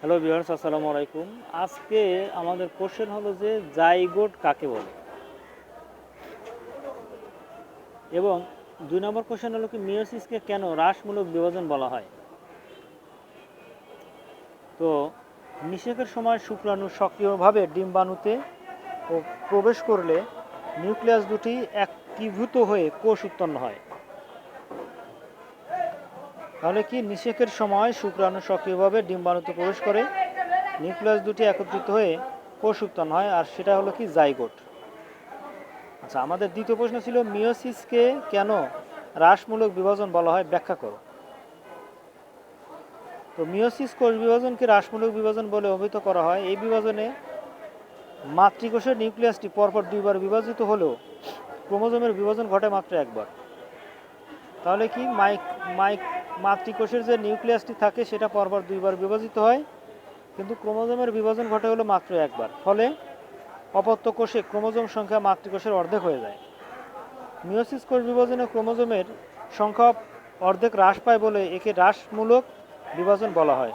Hello viewers আসসালামু আলাইকুম। আজকে আমাদের কোশ্চেন হলো যে জাইগোট কাকে বলে? এবং দুই নম্বর কোশ্চেন হলো কি মিওসিসকে কেন হ্রাসমূলক বিভাজন বলা হয়? তো নিষেকের সময় শুক্রাণু সক্রিয়ভাবে ডিম্বাণুতে প্রবেশ করলে নিউক্লিয়াস দুটি একীভূত হয়ে কোষ উৎপন্ন হয়। তাহলে কি নিষেকের সময় শুক্রাণু সক্রিয়ভাবে ডিম্বাণুতে প্রবেশ করে? নিউক্লিয়াস দুটি একত্রিত হয়ে কোষ উৎপন্ন হয়, আর সেটা হলো কি জাইগোট। আচ্ছা আমাদের দ্বিতীয় প্রশ্ন ছিল মিওসিসকে কেন হ্রাসমূলক বিভাজন বলা হয়? ব্যাখ্যা করো। তো মিওসিস কোষ বিভাজনকে হ্রাসমূলক বিভাজন বলে অভিহিত করা হয়। এই বিভাজনে মাতৃকোষের নিউক্লিয়াসটি পরপর দুইবার বিভাজিত হলেও ক্রোমোজোমের বিভাজন ঘটে মাত্র একবার। তাহলে কি মাইক মাইক মাতৃকোষের যে নিউক্লিয়াসটি থাকে, সেটা পরপর দুইবার বিভাজিত হয়। কিন্তু ক্রোমোজোমের বিভাজন ঘটে হলো মাত্র একবার। ফলে অপত্য কোষে ক্রোমোজোম সংখ্যা মাতৃকোষের অর্ধেক হয়ে যায়। মিওসিস কোষ বিভাজনে ক্রোমোজোমের সংখ্যা অর্ধেক হ্রাস পায় বলে একে হ্রাসমূলক বিভাজন বলা হয়।